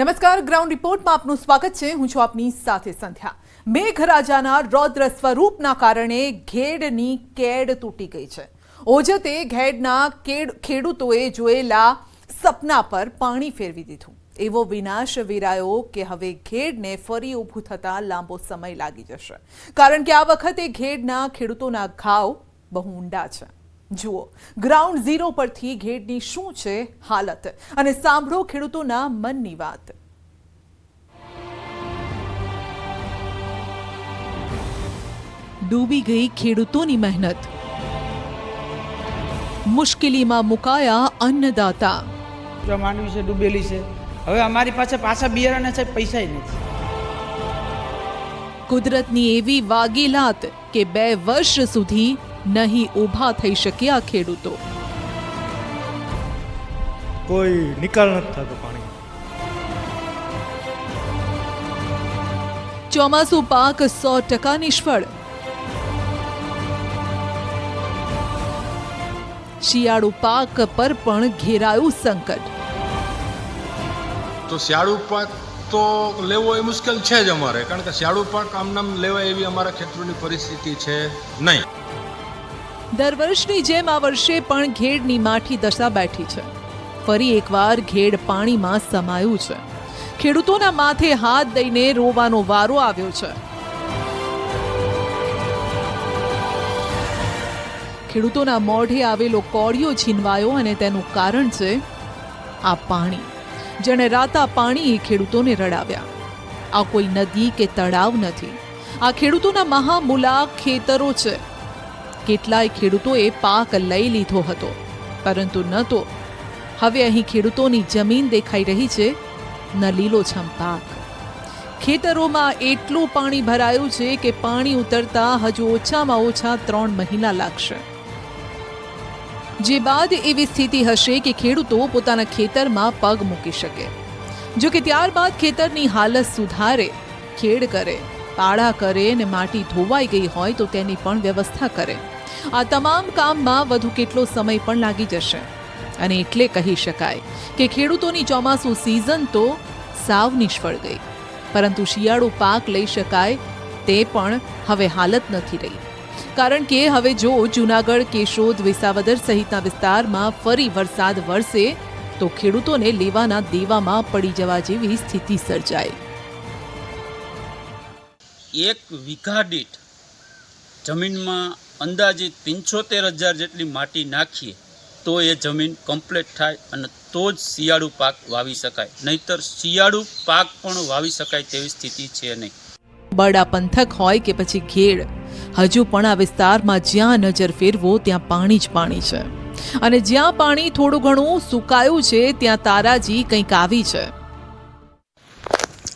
નમસ્કાર, ગ્રાઉન્ડ રિપોર્ટમાં આપનું સ્વાગત છે. હું છું આપની સાથે સંધ્યા. મેઘરાજાના રૌદ્ર સ્વરૂપના કારણે ઘેડની કેડ તૂટી ગઈ છે. ઓજતે ઘેડના ખેડૂતોએ જોયેલા સપના પર પાણી ફેરવી દીધું. એવો વિનાશ વેરાયો કે હવે ઘેડને ફરી ઊભું થતાં લાંબો સમય લાગી જશે. કારણ કે આ વખતે ઘેડના ખેડૂતોના ઘાવ બહુ ઊંડા છે. જુઓ ગ્રાઉન્ડ ઝીરો પરથી ઘેડની શું છે હાલત? અને સાંભળો ખેડૂતોના મનની વાત. ડૂબી ગઈ ખેડૂતોની મહેનત. મુશ્કેલીમાં મુકાયા અન્નદાતા. માંડવી છે ડૂબેલી છે. હવે અમારી પાસે પાછા બિયારણ છે પૈસા નથી. કુદરતની એવી વાગીલાત કે બે વર્ષ સુધી નહીં ઊભા થઈ શક્યા ખેડૂતો. કોઈ નિકાલ નથી થતો પાણી ચોમાસુ પાક સો ટકા નિષ્ફળ શિયાળુ પાક પર પણ ઘેરાયું સંકટ. તો શિયાળુ પાક તો લેવો એ મુશ્કેલ છે જ અમારે કારણ કે શિયાળુ પાક આમનામ લેવાય એવી અમારા ખેતરોની પરિસ્થિતિ છે નહીં. દર વર્ષની જેમ આ વર્ષે પણ ઘેડની માઠી દશા બેઠી છે. ફરી એકવાર ઘેડ પાણીમાં સમાયું છે. ખેડૂતોના માથે હાથ દઈને રોવાનો વારો આવ્યો છે. ખેડૂતોના મોઢે આવેલો કોળિયો છીનવાયો અને તેનું કારણ છે આ પાણી. જેણે રાતા પાણીએ ખેડૂતોને રડાવ્યા. આ કોઈ નદી કે તળાવ નથી. આ ખેડૂતોના મહામુલા ખેતરો છે. કેટલાય ખેડૂતોએ પાક લઈ લીધો હતો. પરંતુ ન તો. હવે અહીં ખેડૂતોની જમીન દેખાઈ રહી છે. ન લીલોછમ પાક. ખેતરોમાં એટલું પાણી ભરાયું છે કે પાણી ઉતરતા હજુ ઓછામાં ઓછા ત્રણ મહિના લાગશે. જે બાદ એવી સ્થિતિ હશે કે ખેડૂતો પોતાના ખેતરમાં પગ મૂકી શકે. જો કે ત્યારબાદ ખેતરની હાલત સુધારે, ખેડ કરે, પાળા કરે અને માટી ધોવાઈ ગઈ હોય તો તેની પણ વ્યવસ્થા કરે. આ તમામ કામમાં વધુ કેટલો સમય પણ લાગી જશે. અને એટલે કહી શકાય કે ખેડૂતોની ચોમાસું સિઝન તો સાવ નિષ્ફળ ગઈ. પરંતુ શિયાળુ પાક લઈ શકાય તે પણ હવે હાલત નથી રહી. કારણ કે હવે જો જૂનાગઢ, કેશોદ, વિસાવદર સહિતના વિસ્તારમાં ફરી વરસાદ વરસે, તો ખેડૂતોને લેવાના દેવામાં પડી જવા જેવી સ્થિતિ સર્જાય. એક વીઘા દીઠ જમીનમાં અંદાજિત પંચોતેર હજાર જેટલી માટી નાખીએ તો એ જમીન કમ્પ્લીટ થાય અને તો જ શિયાળુ પાક વાવી શકાય. નહીતર શિયાળુ પાક પણ વાવી શકાય તેવી સ્થિતિ છે નહીં. બરડા પંથક હોય કે પછી ઘેડ હજુ પણ આ વિસ્તારમાં જ્યાં નજર ફેરવો ત્યાં પાણી જ પાણી છે. અને જ્યાં પાણી થોડું ઘણું સુકાયું છે ત્યાં તારાજી કંઈક આવી છે.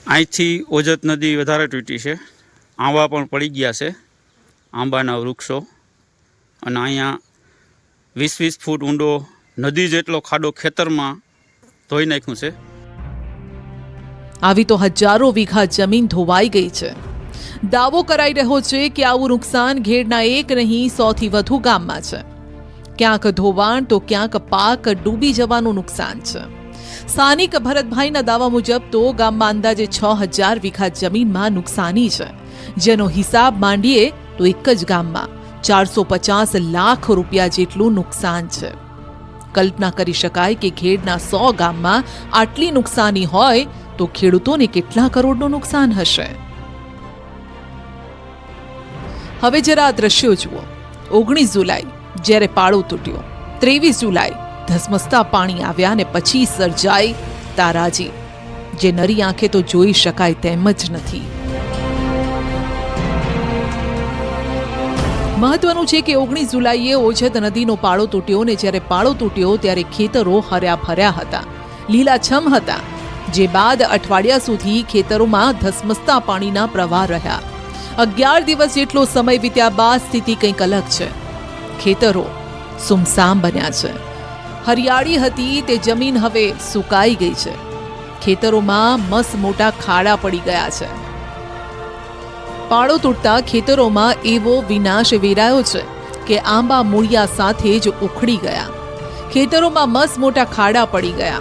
અહીંથી ઓજત નદી વધારે તૂટી છે. આંબા પણ પડી ગયા છે. આંબાના વૃક્ષો અને અહીંયા વીસ વીસ ફૂટ ઊંડો નદી જેટલો ખાડો ખેતરમાં ધોઈ નાખ્યું છે. આવી તો હજારો વીઘા જમીન ધોવાઈ ગઈ છે. દાવો કરાઈ રહ્યો છે કે આવું નુકસાન ઘેડના એક નહીં, સોથી વધુ ગામમાં છે. ક્યાંક ધોવાણ તો ક્યાંક પાક ડૂબી જવાનું નુકસાન છે. સ્થાનિક ભરતભાઈના દાવા મુજબ તો ગામમાં અંદાજે છ હજાર વીઘા જમીનમાં નુકસાની છે. જેનો હિસાબ માંડીએ તો એક જ ગામમાં. ચારસો પચાસ લાખ રૂપિયા જેટલું નુકસાન છે. કલ્પના કરી શકાય કે ઘેડના સો ગામમાં આટલી નુકસાની હોય તો ખેડૂતોને કેટલા કરોડનું નુકસાન હશે? હવે જરા આ દ્રશ્યો જુઓ. ઓગણીસ જુલાઈ, જ્યારે પાળો તૂટ્યો. ત્રેવીસ જુલાઈ, ધસમસતા પાણી આવ્યા ને પછી સર્જાઈ તારાજી. જે નરી આંખે તો જોઈ શકાય તેમ જ નથી. મહત્વનું છે કે ઓગણીસ જુલાઈએ ઓજત નદીનો પાળો તૂટ્યો ને જ્યારે પાળો તૂટ્યો ત્યારે ખેતરો હર્યા ફર્યા હતા. લીલાછમ હતા, જે બાદ અઠવાડિયા સુધી ખેતરોમાં ધસમસતા પાણીના પ્રવાહ રહ્યા. અગિયાર દિવસ જેટલો સમય વીત્યા બાદ સ્થિતિ કંઈક અલગ છે. ખેતરો સુમસામ બન્યા છે. હરિયાળી હતી તે જમીન હવે સુકાઈ ગઈ છે. ખેતરોમાં મસ મોટા ખાડા પડી ગયા છે. પાળો તૂટતા ખેતરોમાં એવો વિનાશ વેરાયો છે કે આંબા મૂળિયા સાથે જ ઉખડી ગયા. ખેતરોમાં મસ મોટા ખાડા પડી ગયા.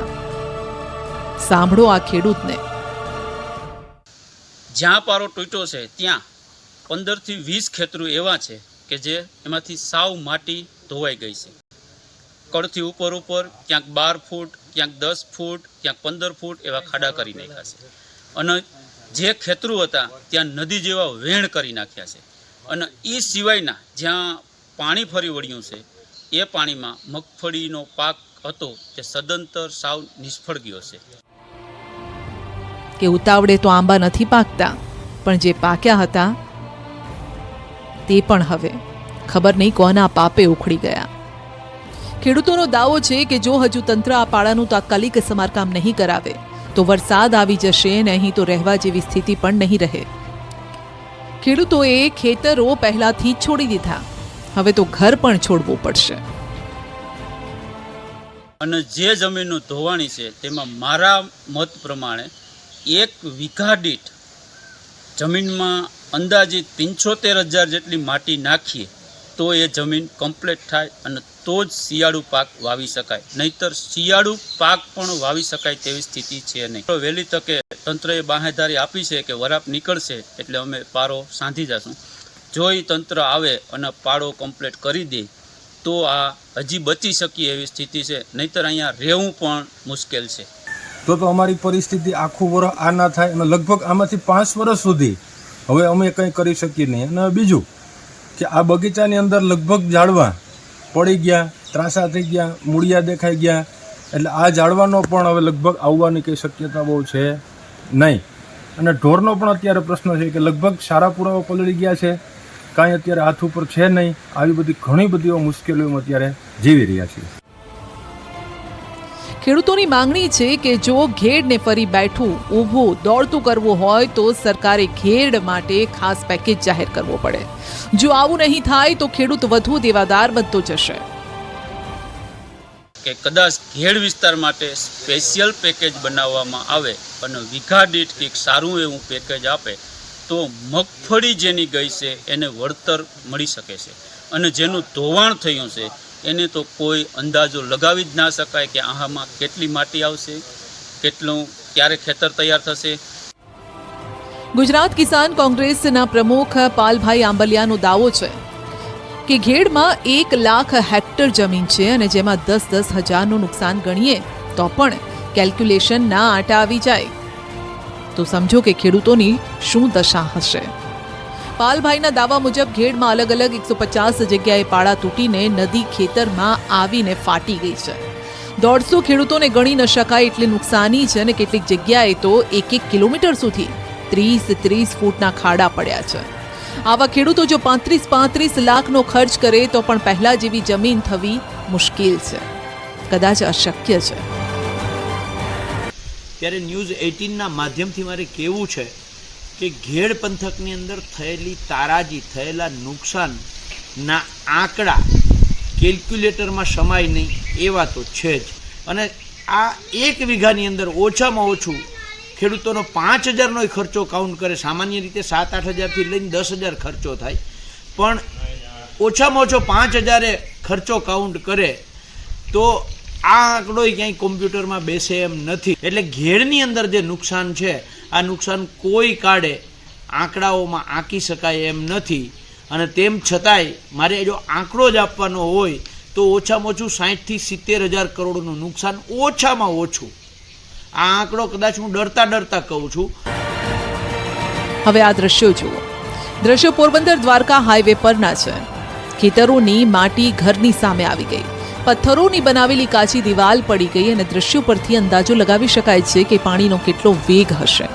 સાંભળો આ ખેડૂતને. જ્યાં પારો તૂટ્યો છે, ત્યાં પંદરથી વીસ ખેતરો એવા છે કે જે એમાંથી સાવ માટી ધોવાઈ ગઈ છે. કડથી ઉપર ઉપર ક્યાંક બાર ફૂટ, ક્યાંક દસ ફૂટ, ક્યાંક પંદર ફૂટ એવા ખાડા કરી નાખ્યા છે. અને જે ખેતરો હતા, ત્યાં નદી જેવા વેણ કરી નાખ્યા છે. અને એ સિવાયના જ્યાં પાણી ફરી વળ્યું છે, એ પાણીમાં મગફળીનો પાક હતો તે સદંતર સાવ નિષ્ફળ ગયો છે. કે ઉતાવળે તો આંબા નથી પાકતા, પણ જે પાક્યા હતા, તે પણ હવે. ખબર નહીં કોના પાપે ઉખડી ગયા. ખેડૂતોનો દાવો છે કે જો હજુ તંત્ર આ પાળાનું તાત્કાલિક સમારકામ નહીં કરાવે તો વરસાદ આવી જશે અને અહીં તો રહેવા જેવી સ્થિતિ પણ નહીં રહે. ખેડૂતોએ ખેતરો પહેલાથી છોડી દીધા. હવે તો ઘર પણ છોડવું પડશે. અને જે જમીનનું ધોવાણી છે, તેમાં મારા મત પ્રમાણે એક વીઘા દીઠ જમીનમાં અંદાજિત પંચોતેર હજાર જેટલી માટી નાખીએ. તો એ જમીન કમ્પ્લીટ થાય અને તો જ શિયાળુ પાક વાવી શકાય. નહીતર શિયાળુ પાક પણ વાવી શકાય તેવી સ્થિતિ છે નહીં. વહેલી તકે તંત્રએ બાહેધારી આપી છે કે વરાપ નીકળશે એટલે અમે પારો સાંધી જશું. જો એ તંત્ર આવે અને પાડો કમ્પ્લીટ કરી દે, તો આ હજી બચી શકીએ એવી સ્થિતિ છે. નહીતર અહીંયા રહેવું પણ મુશ્કેલ છે. તો તો અમારી પરિસ્થિતિ આખું વર્ષ આ ના થાય અને લગભગ આમાંથી પાંચ વર્ષ સુધી હવે અમે કંઈ કરી શકીએ નહીં. અને બીજું કે આ બગીચાની અંદર લગભગ ઝાડવા પડી ગયા, ત્રાસા થઈ ગયા, મૂળિયા દેખાઈ ગયા. એટલે આ ઝાડવાનો પણ હવે લગભગ આવવાની કંઈ શક્યતા બહુ છે નહીં. અને ઢોરનો પણ અત્યારે પ્રશ્ન છે કે લગભગ સારા પુરાવા પલળી ગયા છે. કાંઈ અત્યારે હાથ ઉપર છે નહીં. આવી બધી ઘણી બધી મુશ્કેલીઓ અમે અત્યારે જીવી રહ્યા છીએ. ખેડૂતોની માંગણી છે કે જો ઘેડને ફરી બેઠું ઊભું દોડતું કરવું હોય તો સરકારે ઘેડ માટે ખાસ પેકેજ જાહેર કરવો પડે. જો આવું નહીં થાય તો ખેડૂત વધુ દેવાદાર બનતો જશે. કે કદાચ ઘેડ વિસ્તાર માટે સ્પેશિયલ પેકેજ બનાવવામાં આવે અને વીઘા દીઠ કંઈક સારું એવું પેકેજ આપે, તો મગફળી જેની ગઈ છે એને વળતર મળી શકે છે. અને જેનું ધોવાણ થયું છે એને તો કોઈ અંદાજો લગાવી જ ના શકાય કે આમાં કેટલી માટી આવશે, કેટલું, ક્યારે ખેતર તૈયાર થશે. ગુજરાત કિસાન કોંગ્રેસના પ્રમુખ પાલભાઈ આંબલિયાનો દાવો છે કે ઘેડમાં એક લાખ હેક્ટર જમીન છે અને જેમાં દસ દસ હજારનું નુકસાન ગણીએ તો પણ કેલ્ક્યુલેશન ના આટા આવી જાય. તો સમજો કે ખેડૂતોની શું દશા હશે. પાલભાઈના દાવા મુજબ ઘેડમાં અલગ અલગ એકસો પચાસ જગ્યાએ પાળા તૂટીને નદી ખેતરમાં આવીને ફાટી ગઈ છે. દોઢસો ખેડૂતોને ગણી ન શકાય એટલી નુકસાની છે અને કેટલીક જગ્યાએ તો એક એક કિલોમીટર સુધી ત્રીસ ત્રીસ ફૂટના ખાડા પડ્યા છે. આવા ખેડૂતો જો પાંત્રીસ પાંત્રીસ લાખનો ખર્ચ કરે તો પણ પહેલા જેવી જમીન થવી મુશ્કેલ છે. કદાચ અશક્ય છે. ત્યારે ન્યૂઝ એઇટીનના માધ્યમથી મારે કેવું છે કે ઘેડ પંથકની અંદર થયેલી તારાજી, થયેલા નુકસાનના આંકડા કેલ્ક્યુલેટરમાં સમાય નહીં, એવા તો છે જ. અને આ એક વીઘાની અંદર ઓછામાં ઓછું ખેડૂતોનો પાંચ હજારનો ખર્ચો કાઉન્ટ કરે. સામાન્ય રીતે સાત આઠ હજારથી લઈને દસ હજાર ખર્ચો થાય. પણ ઓછામાં ઓછો પાંચ હજારે ખર્ચો કાઉન્ટ કરે તો આ આંકડો ક્યાંય કોમ્પ્યુટરમાં બેસે એમ નથી. એટલે ઘેડની અંદર જે નુકસાન છે આ નુકસાન કોઈ કાળે આંકડાઓમાં આંકી શકાય એમ નથી. અને તેમ છતાંય મારે જો આંકડો જ આપવાનો હોય, તો ઓછામાં ઓછું સાહીઠથી સિત્તેર હજાર કરોડનું નુકસાન ઓછામાં ઓછું. આ આંકડો કદાચ હું ડરતા ડરતા કહું છું. હવે આ દ્રશ્યો જુઓ. દ્રશ્યો પોરબંદર દ્વારકા હાઈવે પરના છે. ખેતરોની માટી ઘરની સામે આવી ગઈ. પથ્થરોની બનાવેલી કાચી દિવાલ પડી ગઈ અને દ્રશ્યો પરથી અંદાજો લગાવી શકાય છે કે પાણીનો કેટલો વેગ હશે.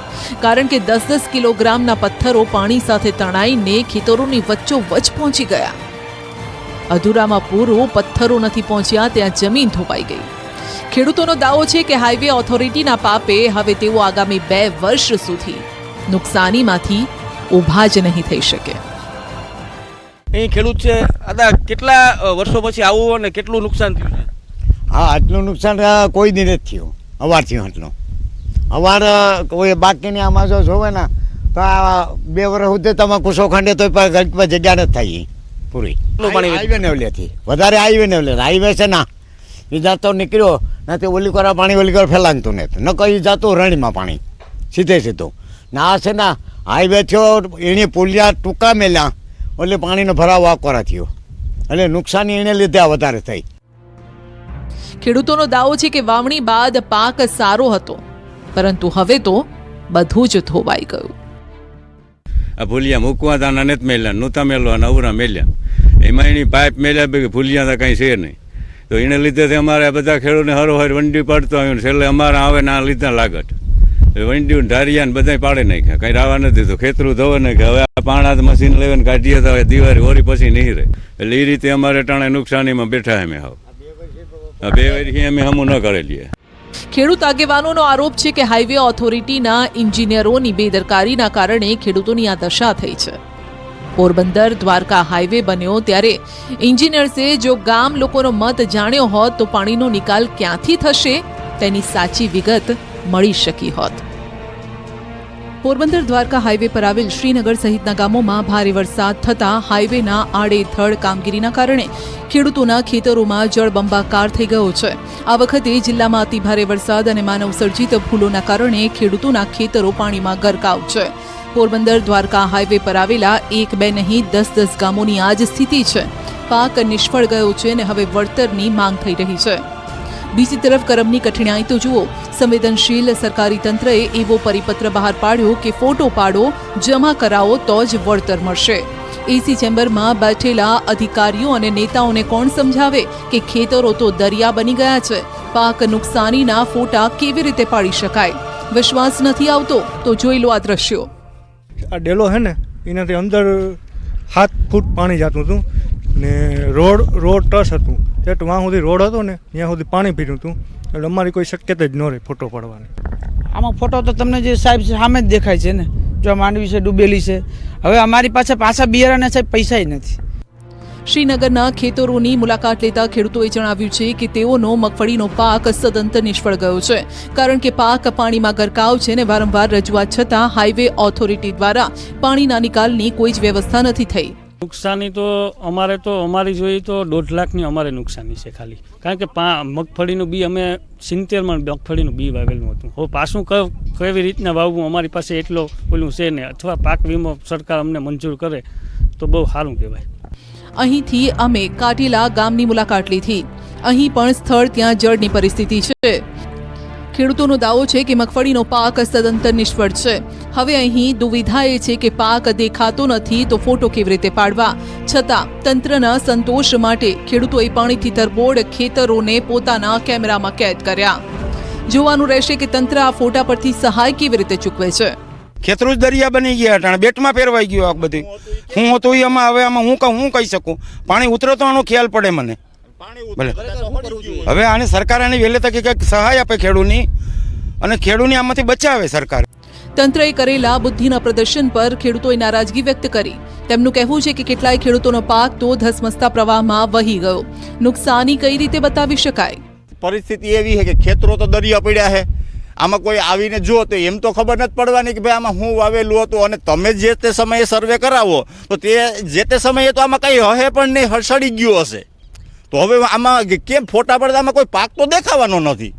કારણ કે દસ દસ કિલોગ્રામના પથ્થરો પાણી સાથે તણાઈને ખેતરોની વચ્ચો વચ પહોંચી ગયા. અધૂરામાં પૂરો પથ્થરો નથી પહોંચ્યા, ત્યાં જમીન ધોવાઈ ગઈ. ખેડૂતોનો દાવો છે કે હાઈવે ઓથોરિટીના પાપે હવે તેઓ આગામી બે વર્ષ સુધી નુકસાનીમાંથી ઊભા જ નહીં થઈ શકે. અહીં ખેડૂત છે. દાદા કેટલા વર્ષો પછી આવું અને કેટલું નુકસાન થયું છે? હા આટલું નુકસાન કોઈ દિન જ થયું. અવાર થયું આટલું. અવાર કોઈ બાકીની આમાં જો જોવે ને તો આ બે વર્ષ સુધી તમે કુસો ખાંડે તો જગ્યા નથી થાય પૂરી. હાઈવે ને ઓલેથી વધારે હાઈવે ને ઓલે. હાઈવે છે ના એ જાતો નીકળ્યો નથી ઓલી કરા પાણી ઓલી કરા ફેલાંગતું નથી ન કહી જાતું રણીમાં પાણી. સીધે સીધું. ને આ છે ને હાઈવે થયો એની પુલિયા ટૂંકા મેલ્યા. એટલે પાણીનો ભરાવો આકોરા થયો. એટલે નુકસાની એને લીધે આ વધારે થઈ. ખેડૂતોનો દાવો છે કે વાવણી બાદ પાક સારો હતો પરંતુ હવે તો બધું જ ધોવાઈ ગયું. આ ભૂલિયા મૂકવા તા નથી મેલ્યા નહોતા મેલવા અને અવરા મેલ્યા. એમાં એની પાઇપ મેલ્યા ભૂલિયા તો કંઈ છે નહીં. તો એને લીધે અમારે બધા ખેડૂતને હરોહર વંડી પડતો આવ્યો ને છેલ્લે અમારે આવે ના લીધા લાગત. વંડીઓ ઢારિયા ને બધાય પાડે નાખ્યા. કંઈ રાવા નથી તો ખેતરું ધોવે નહીં હવે આ પાણા મશીન લેવાને કાઢીએ તો હવે દિવાળી હોરી પછી નહીં રહે. એટલે એ રીતે અમારે ટાણે નુકસાનીમાં બેઠા અમે હાવ. બે વર્ષથી અમે હમું ન કરેલીએ. ખેડૂત આગેવાનોનો આરોપ છે કે હાઈવે ઓથોરિટીના ઇન્જિનિયરોની બેદરકારીના કારણે ખેડૂતોની આ દશા થઈ છે. પોરબંદર દ્વારકા હાઈવે બન્યો ત્યારે એન્જિનિયર્સે જો ગામ લોકોનો મત જાણ્યો હોત તો પાણીનો નિકાલ ક્યાંથી થશે તેની સાચી વિગત મળી શકી હોત. પોરબંદર દ્વારકા હાઈવે પર આવેલ શ્રીનગર સહિતના ગામોમાં ભારે વરસાદ થતાં હાઈવેના આડેધડ કામગીરીના કારણે ખેડૂતોના ખેતરોમાં જળબંબાકાર થઈ ગયો છે. આ વખતે જિલ્લામાં અતિભારે વરસાદ અને માનવ સર્જિત ભૂલોના કારણે ખેડૂતોના ખેતરો પાણીમાં ગરકાવ છે. પોરબંદર દ્વારકા હાઈવે પર આવેલા એક બે નહીં દસ દસ ગામોની આ જ સ્થિતિ છે. પાક નિષ્ફળ ગયો છે અને હવે વળતરની માંગ થઈ રહી છે. બીજી તરફ કરમની કઠિનાઈ તો જુઓ. સંવેદનશીલ સરકારી તંત્રએ એવો પરિપત્ર બહાર પાડ્યો કે ફોટો પાડો, જમા કરાવો તો જ વળતર મળશે. એસી ચેમ્બરમાં બેઠેલા અધિકારીઓ અને નેતાઓને કોણ સમજાવે કે ખેતરો તો દરિયા બની ગયા છે? પાક નુકસાનીના ફોટા કેવી રીતે પાડી શકાય? વિશ્વાસ નથી આવતો, તો જોઈ લો આ દ્રશ્યો. આ ડેલો છે ને, એનાથી અંદર સાત ફૂટ પાણી જતું હતું ને રોડ રોડ ટચ હતું. તે વાં સુધી રોડ હતો ને ત્યાં સુધી પાણી પીર્યું હતું. એટલે અમારી કોઈ શક્યતા જ ન રહી ફોટો પાડવાની. આમાં ફોટો તો તમને જે સાહેબ સામે જ દેખાય છે ને. જો આ માંડવી છે ડૂબેલી છે. હવે અમારી પાસે પાછા બિયારણના સાહેબ પૈસા નથી. શ્રીનગરના ખેતરોની મુલાકાત લેતા ખેડૂતોએ જણાવ્યું છે કે તેઓનો મગફળીનો પાક સદંતર નિષ્ફળ ગયો છે. કારણ કે પાક પાણીમાં ગરકાવ છે ને વારંવાર રજૂઆત છતાં હાઈવે ઓથોરિટી દ્વારા પાણીના નિકાલની કોઈ જ વ્યવસ્થા નથી થઈ. નુકસાની તો અમારે તો, અમારી જોઈએ તો દોઢ લાખની અમારે નુકસાની છે ખાલી. કારણ કે પા, મગફળીનું બી અમે સિત્તેરમાં મગફળીનું બી વાવેલું હતું. હવે પાછું કેવી રીતના વાવવું અમારી પાસે એટલો પેલું છે ને, અથવા પાક વીમો સરકાર અમને મંજૂર કરે, તો બહુ સારું કહેવાય. અહીંથી અમે કાટીલા ગામની મુલાકાત લીધી. અહીં પણ સ્થળ, ત્યાં જળની પરિસ્થિતિ છે. ખેડૂતોનો દાવો છે કે મગફળીનો પાક સદંતર નિષ્ફળ છે. હવે અહીં દુવિધા એ છે કે પાક દેખાતો નથી તો ફોટો કેવી રીતે પાડવા? છતાં, તંત્રના સંતોષ માટે ખેડૂતોએ પાણીથી તરબોળ ખેતરોને પોતાના કેમેરામાં કેદ કર્યા. જોવાનું રહેશે કે તંત્ર આ ફોટા પરથી સહાય કેવી રીતે ચૂકવે છે. ખેતરું જ દરિયા બની ગયા, અટાણે બેટમાં ફેરવાઈ ગયું આ બધી હું હતું એમાં હવે આમાં હું હું કહી શકું? પાણી ઉતરે તો આનો ખ્યાલ પડે મને. ભલે. હવે આને સરકાર આની વહેલી તકે કંઈક સહાય આપે ખેડૂતની અને ખેડૂને આમાંથી બચાવે સરકાર. તંત્રએ કરેલા બુદ્ધિના પ્રદર્શન પર ખેડૂતોએ નારાજગી વ્યક્ત કરી. તેમનું કહેવું છે કે કેટલાય ખેડૂતોનો પાક તો ધસમસતા પ્રવાહમાં વહી ગયો. નુકસાની કઈ રીતે બતાવી શકાય? પરિસ્થિતિ એવી છે કે ખેતરો તો દરિયા પડ્યા છે. આમાં કોઈ આવીને જુઓ તો એમ તો ખબર નથી પડવાની કે ભાઈ આમાં હું વાવેલું હતું અને તમે જે તે સમયે સર્વે કરાવો તો તે જે તે સમયે તો આમાં કંઈ હશે પણ નહીં હસડી ગયું હશે. તો હવે આમાં કેમ ફોટા પડતા આમાં કોઈ પાક તો દેખાવાનો નથી?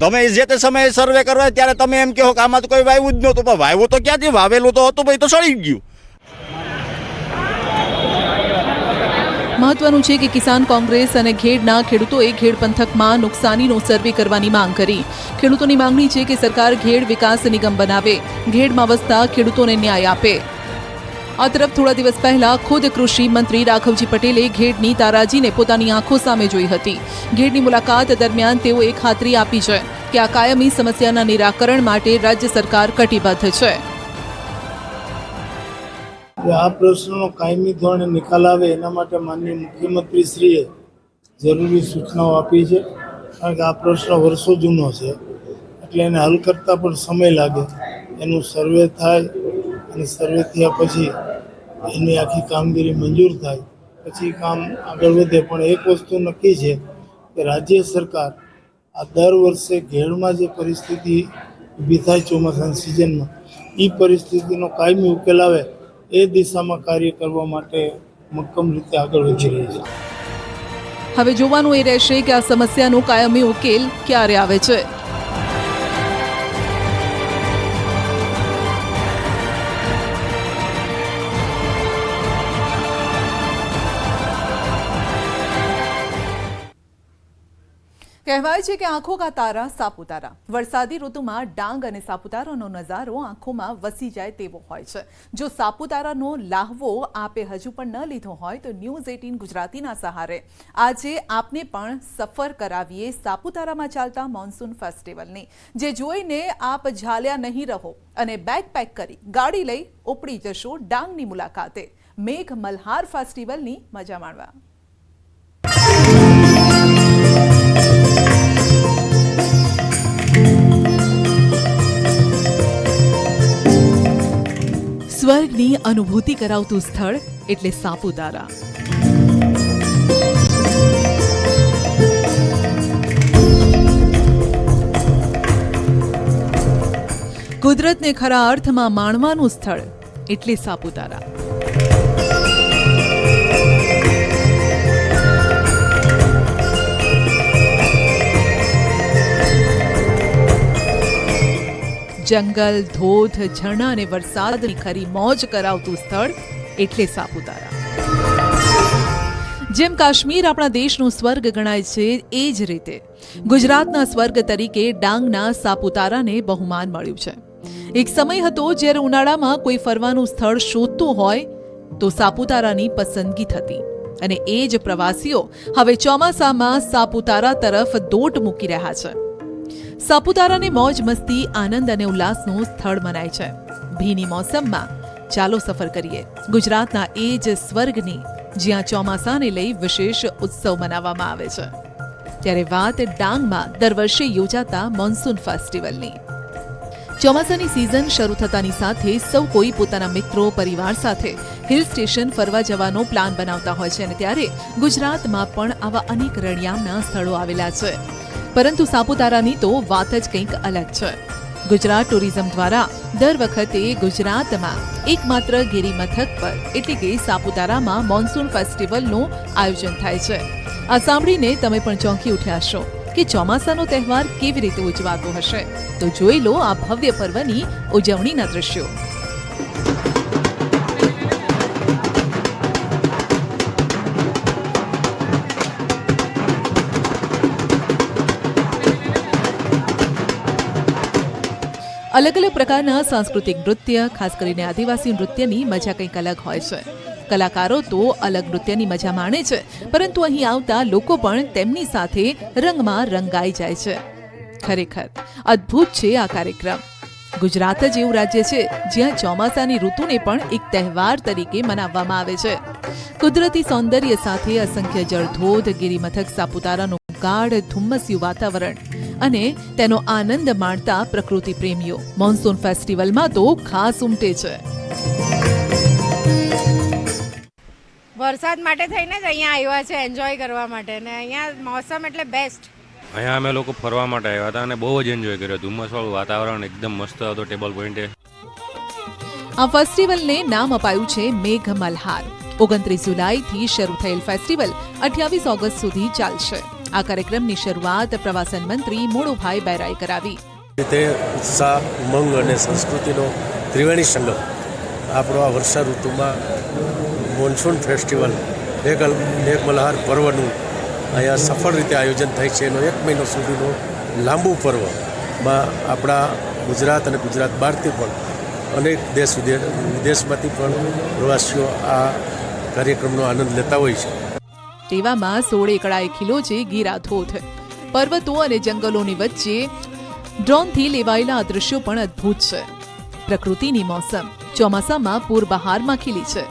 તમે જે તે સમયે સર્વે કરવા ત્યારે તમે એમ કહો કે આમાં તો કોઈ વાવ્યું જ નહોતું, પણ વાવ્યું તો ક્યાંથી? વાવેલું તો હતું ભાઈ તો સડી ગયું. મહત્વનું છે કે કિસાન કોંગ્રેસ અને ઘેડના ખેડૂતોએ ઘેડ પંથકમાં નુકસાનીનો સર્વે કરવાની માંગ કરી. ખેડૂતોની માંગણી છે કે સરકાર ઘેડ વિકાસ નિગમ બનાવે. ઘેડમાં વસતા ખેડૂતોને ન્યાય આપે. આ તરફ થોડા દિવસ પહેલા ખુદ કૃષિ મંત્રી રાઘવજી પટેલે ઘેડની તારાજીને પોતાની આંખો સામે જોઈ હતી. ઘેડની મુલાકાત દરમિયાન તેઓએ ખાતરી આપી છે કે આ કાયમી સમસ્યાના નિરાકરણ માટે રાજ્ય સરકાર કટિબદ્ધ છે. આ પ્રશ્નનો કાયમી ધોરણે નિકાલ આવે એના માટે માનનીય મુખ્યમંત્રીશ્રીએ જરૂરી સૂચનાઓ આપી છે. કારણ કે આ પ્રશ્ન વર્ષો જૂનો છે. એટલે એને હલ કરતાં પણ સમય લાગે. એનું સર્વે થાય અને સર્વે થયા પછી એની આખી કામગીરી મંજૂર થાય. પછી કામ આગળ વધે. પણ એક વસ્તુ નક્કી છે કે રાજ્ય સરકાર આ દર વર્ષે ઘેડમાં જે પરિસ્થિતિ ઊભી થાય ચોમાસાની સિઝનમાં એ પરિસ્થિતિનો કાયમી ઉકેલ આવે એ દિશામાં કાર્ય કરવા માટે મક્કમ રીતે આગળ વધી રહી છે. હવે જોવાનું એ રહેશે કે આ સમસ્યાનો કાયમી ઉકેલ ક્યારે આવે છે. કહેવાય છે કે આંખો કા તારા સાપુતારા. વરસાદી ઋતુમાં ડાંગ અને સાપુતારાનો નજારો આંખોમાં વસી જાય તેવો હોય છે. જો સાપુતારાનો લાહવો આપે હજુ પણ ન લીધો હોય તો ન્યૂઝ એટીન ગુજરાતીના સહારે. આજે આપને પણ સફર કરાવીએ સાપુતારામાં ચાલતા મોન્સૂન ફેસ્ટિવલની. જે જોઈને આપ ઝાલ્યા નહીં રહો અને બેગ પેક કરી ગાડી લઈ ઉપડી જશો ડાંગની મુલાકાતે. મેઘ મલ્હાર ફેસ્ટિવલની મજા માણવા. સ્વર્ગની અનુભૂતિ કરાવતું સ્થળ એટલે સાપુતારા. કુદરતને ખરા અર્થમાં માણવાનું સ્થળ એટલે સાપુતારા. જંગલ, ધોધ, ઝરણા અને વરસાદની ખરી મોજ કરાવતું સ્થળ એટલે સાપુતારા. જેમ કાશ્મીર આપણા દેશનું સ્વર્ગ ગણાય છે, એ જ રીતે ગુજરાતના સ્વર્ગ તરીકે ડાંગના સાપુતારાને બહુમાન મળ્યું છે. એક સમય હતો જ્યારે ઉનાળામાં કોઈ ફરવાનું સ્થળ શોધતું હોય તો સાપુતારાની પસંદગી થતી અને એ જ પ્રવાસીઓ હવે ચોમાસામાં સાપુતારા તરફ દોટ મૂકી રહ્યા છે. સાપુતારાને મોજ મસ્તી, આનંદ અને ઉલ્લાસનું સ્થળ મનાય છે. ભીની મોસમમાં ચાલો સફર કરીએ. ગુજરાતના એ જ સ્વર્ગની, જ્યાં ચોમાસાને લઈ વિશેષ ઉત્સવ મનાવવામાં આવે છે. ત્યારે વાત ડાંગમાં દર વર્ષે યોજાતા મોન્સૂન ફેસ્ટિવલની. ચોમાસાની સિઝન શરૂ થતાની સાથે સૌ કોઈ પોતાના મિત્રો, પરિવાર સાથે હિલ સ્ટેશન ફરવા જવાનો પ્લાન બનાવતા હોય છે અને ત્યારે ગુજરાતમાં પણ આવા અનેક રળિયામના સ્થળો આવેલા છે. પરંતુ સાપુતારાની તો વાત જ કંઈક અલગ છે. ગુજરાત ટુરિઝમ દ્વારા દર વખતે ગુજરાતમાં એકમાત્ર ગિરિમથક પર, એટલે કે સાપુતારામાં મોન્સૂન ફેસ્ટિવલનું આયોજન થાય છે. આ સાંભળીને તમે પણ ચોંકી ઉઠ્યા છો કે ચોમાસાનો તહેવાર કેવી રીતે ઉજવાતો હશે. તો જોઈ લો આ ભવ્ય પર્વની ઉજવણીના દ્રશ્યો. અલગ અલગ પ્રકારના સાંસ્કૃતિક નૃત્ય, ખાસ કરીને આદિવાસી નૃત્યની મજા કંઈક અલગ હોય છે. કલાકારો તો અલગ નૃત્યની મજા માણે છે, પરંતુ અહીં આવતા લોકો પણ તેમની સાથે રંગમાં રંગાઈ જાય છે. ખરેખર, અદ્ભુત છે આ કાર્યક્રમ. ગુજરાત જ એવું રાજ્ય છે, જ્યાં ચોમાસાની ઋતુને પણ એક તહેવાર તરીકે મનાવવામાં આવે છે. કુદરતી સૌંદર્ય સાથે અસંખ્ય જળધોધ, ગિરિમથક, સાપુતારાનું ગાઢ, ધુમ્મસ્યું વાતાવરણ અને તેનો આનંદ માણતા પ્રકૃતિ પ્રેમીઓ. મોન્સૂન ફેસ્ટિવલમાં તો ખાસ ઉમટે છે. વરસાદ માટે થઈને જ અહીંયા આવ્યા છે એન્જોય કરવા માટે. ને અહીંયા મોસમ એટલે બેસ્ટ અહીંયા અમે લોકો ફરવા માટે આવ્યા હતા અને બહુ જ એન્જોય કર્યો. ધુમ્મસવાળું વાતાવરણ એકદમ મસ્ત હતો ટેબલ પોઈન્ટે આ ફેસ્ટિવલને નામ અપાયું છે મેઘ મલ્હાર ઓગણત્રીસ જુલાઈથી શરૂ થયેલ ફેસ્ટિવલ અઠ્યાવીસ ઓગસ્ટ સુધી ચાલશે. આ કાર્યક્રમની શરૂઆત પ્રવાસન મંત્રી મોડુભાઈ બેરાએ કરાવી. રીતે ઉત્સાહ, ઉમંગ અને સંસ્કૃતિનો ત્રિવેણી સંગમ. આપણો આ વર્ષા ઋતુમાં મોન્સૂન ફેસ્ટિવલ મેઘ મેઘમલ્હાર પર્વનું અહીંયા સફળ રીતે આયોજન થાય છે. એનો એક મહિનો સુધીનો લાંબુ પર્વમાં આપણા ગુજરાત અને ગુજરાત બહારથી પણ અનેક દેશ વિદેશમાંથી પણ પ્રવાસીઓ આ કાર્યક્રમનો આનંદ લેતા હોય છે. તેવામાં સોળ એકડાએ ખીલો છે ગીરાધોધ પર્વતો અને જંગલોની વચ્ચે ડ્રોનથી લેવાયેલા આ દ્રશ્યો પણ અદ્ભુત છે. પ્રકૃતિની મોસમ ચોમાસામાં પૂર બહારમાં ખીલી છે.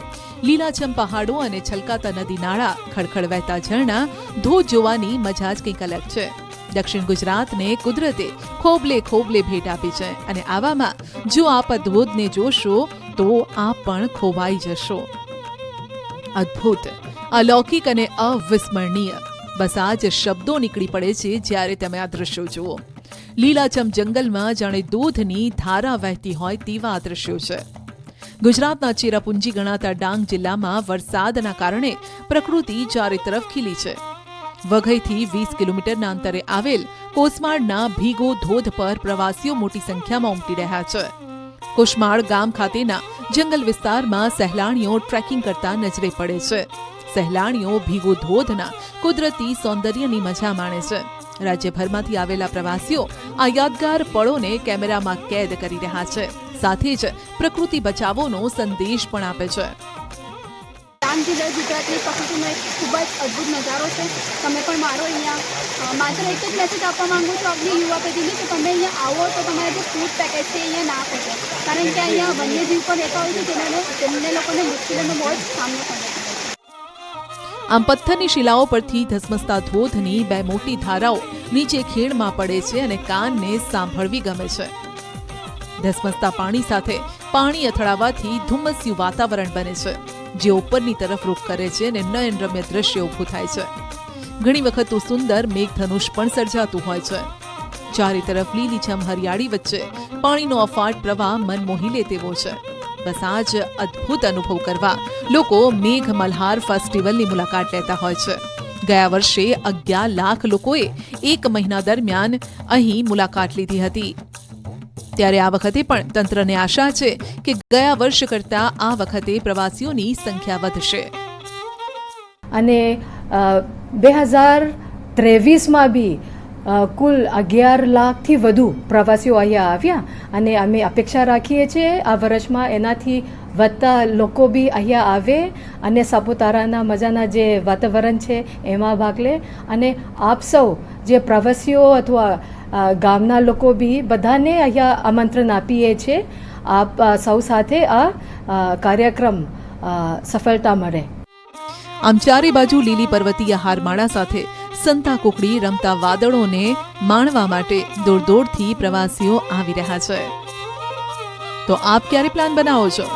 લીલાછમ પહાડો અને છલકાતા નદી નાળા, ખડખડ વહેતા ઝરણા, ધોધ જોવાની મજા જ કંઈક અલગ છે. દક્ષિણ ગુજરાતને કુદરતે ખોબલે ખોબલે ભેટ આપી છે અને આવામાં જો આપ ધોધને જોશો તો આપ પણ ખોવાઈ જશો. અદ્ભુત. અલૌકિક અને અવિસ્મરણીય. બસ આ જ શબ્દો નીકળી પડે છે જ્યારે તમે આ દ્રશ્યો જુઓ. લીલાછમ જંગલમાં જાણે દૂધની ધારા વહેતી હોય તેવા આ દ્રશ્યો છે. ગુજરાતના ચેરાપુંજી ગણાતા ડાંગ જિલ્લામાં વરસાદના કારણે પ્રકૃતિ ચારે તરફ ખીલી છે. વઘઈથી વીસ કિલોમીટરના અંતરે આવેલ કોસમાળના ભીગો ધોધ પર પ્રવાસીઓ મોટી સંખ્યામાં ઉમટી રહ્યા છે. કુશમાળ ગામ ખાતેના જંગલ વિસ્તારમાં સહેલાણીઓ ટ્રેકિંગ કરતા નજરે પડે છે. સહેલાણીઓ ભીગો ધોધના કુદરતી સૌંદર્યની મજા માણે છે. રાજ્યભરમાંથી આવેલા પ્રવાસીઓ આ યાદગાર પળોને કેમેરામાં કેદ કરી રહ્યા છે. સાથે જ પ્રકૃતિ બચાવોનો સંદેશ પણ આપે છે. ડાંગ જિલ્લા ગુજરાતની પ્રકૃતિનો એક ખૂબ જ અદ્ભુત નજારો છે. તમે પણ મારો અહીંયા માત્ર એક જ મેસેજ આપવા માંગુ છું આપની યુવા પેઢીને કે તમે અહીંયા આવો તો તમારા જે ફૂડ પેકેજ છે અહીંયા ના પહોંચે. કારણ કે અહીંયા વન્યજીવ પણ રહેતા હોય છે જેને તેમને લોકોને મુશ્કેલીનો બહુ જ સામનો કરવો આમ પથ્થરની શિલાઓ પરથી ધસમસતા ધોધની બે મોટી ધારાઓ નીચે ખીણમાં પડે છે અને કાનને સાંભળવી ગમે છે. ધસમસતા પાણી સાથે પાણી અથડાવાથી ધુમ્મસ્યું વાતાવરણ બને છે, જે ઉપરની તરફ રૂખ કરે છે અને નયનરમ્ય દ્રશ્ય ઊભું થાય છે. ઘણી વખત તો સુંદર મેઘધનુષ પણ સર્જાતું હોય છે. ચારે તરફ લીલીછમ હરિયાળી વચ્ચે પાણીનો અફાટ પ્રવાહ મન મોહી લે તેવો છે. બસ આ જ અદ્ભુત અનુભવ કરવા. લોકો મેઘ મલ્હાર ફેસ્ટિવલની મુલાકાત લેતા હોય છે. ગયા વર્ષે અગિયાર લાખ લોકોએ એક મહિના દરમિયાન અહીં મુલાકાત લીધી હતી. ત્યારે આ વખતે પણ તંત્રને આશા છે કે ગયા વર્ષ કરતા આ વખતે પ્રવાસીઓની સંખ્યા વધશે. અને બે હજાર ત્રેવીસમાં બી કુલ અગિયાર લાખથી વધુ પ્રવાસીઓ અહીંયા આવ્યા અને અમે અપેક્ષા રાખીએ છીએ આ વર્ષમાં એનાથી વધતા લોકો બી અહીંયા આવે અને સાપુતારાના મજાના જે વાતાવરણ છે એમાં ભાગ લે. અને આપ સૌ જે પ્રવાસીઓ અથવા ગામના લોકો બી બધાને અહીંયા આમંત્રણ આપીએ છીએ. આપ સૌ સાથે આ કાર્યક્રમ સફળતા મળે. આમ ચારે બાજુ લીલી પર્વતીય હારમાળા સાથે સંતા કુકડી રમતા વાદળોને માણવા માટે દૂર દૂરથી પ્રવાસીઓ આવી રહ્યા છે. તો આપ ક્યારે પ્લાન બનાવો છો?